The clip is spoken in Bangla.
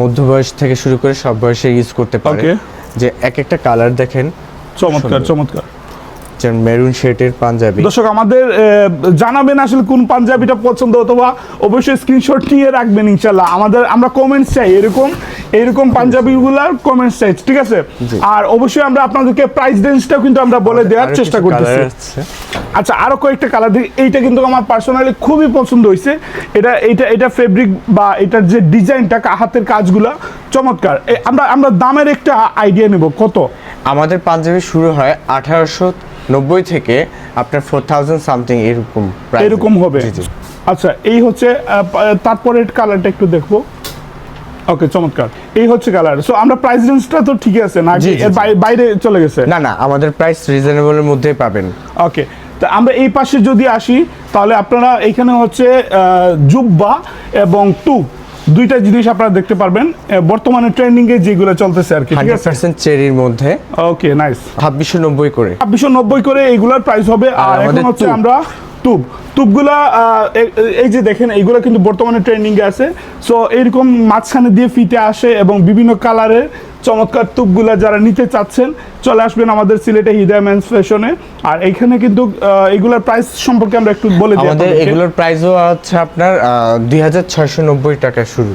মধ্য বয়স থেকে শুরু করে সব বয়সে ইউজ করতে পারে। যে এক একটা কালার দেখেন চমৎকার চমৎকার। মেরুন শেডের পাঞ্জাবি। দর্শক আমাদের জানাবেন আসলে কোন পাঞ্জাবিটা পছন্দ অথবা অবশ্যই স্ক্রিনশট নিয়ে রাখবেন ইনশাল্লাহ আমাদের আমরা কমেন্টস চাই এরকম এরকম পাঞ্জাবি পাঞ্জাবিগুলার কমেন্ট সাইজ ঠিক আছে? আর অবশ্যই আমরা আপনাদেরকে প্রাইস রেঞ্জটাও কিন্তু আমরা বলে দেওয়ার চেষ্টা করতেছি। আচ্ছা আরও কয়েকটা কালার দেখি এইটা কিন্তু আমার পার্সোনালি খুবই পছন্দ হয়েছে। এটা এটা এটা ফেব্রিক বা এটার যে ডিজাইনটা হাতের কাজগুলা চমৎকার। আমরা আমরা দামের একটা আইডিয়া নেব। কত? আমাদের পাঞ্জাবি শুরু হয় আঠারোশো নব্বই থেকে আপনার ফোর থাউজেন্ড সামথিং এরকম এরকম হবে। আচ্ছা এই হচ্ছে তারপরের কালারটা একটু দেখব। ওকে চমৎকার। এই হচ্ছে কালার সো আমরা প্রাইস রেঞ্জটা তো ঠিকই আছে না এর বাইরে চলে গেছে। না না আমাদের প্রাইস রিজনেবলের মধ্যেই পাবেন। ওকে তা আমরা এই পাশে যদি আসি তাহলে আপনারা এখানে হচ্ছে জুব্বা এবং টুব দুইটা জিনিস আপনারা দেখতে পারবেন। বর্তমানে ট্রেন্ডিং এ যেগুলো চলতেছে আর কি ঠিক আছে? চেরির মধ্যে। ওকে নাইস ছাব্বিশশো নব্বই করে। ছাব্বিশশো নব্বই করে এইগুলোর প্রাইস হবে। আর এখন হচ্ছে আমরা টুব টুবগুলা এই যে দেখেন এইগুলো কিন্তু বর্তমানে ট্রেন্ডিং এ আছে। সো এইরকম মাঝখানে দিয়ে ফিতে আসে এবং বিভিন্ন কালারের চমৎকার টুবগুলা যারা নিতে চাচ্ছেন চলে আসবেন আমাদের সিলেটে হৃদয় মেন্স ফ্যাশনে আর এখানে কিন্তু এগুলোর প্রাইস সম্পর্কে আমরা একটু বলে দিই আমাদের। এগুলোর প্রাইসও হচ্ছে আপনার দুই হাজার ছয়শো নব্বই টাকা শুরু।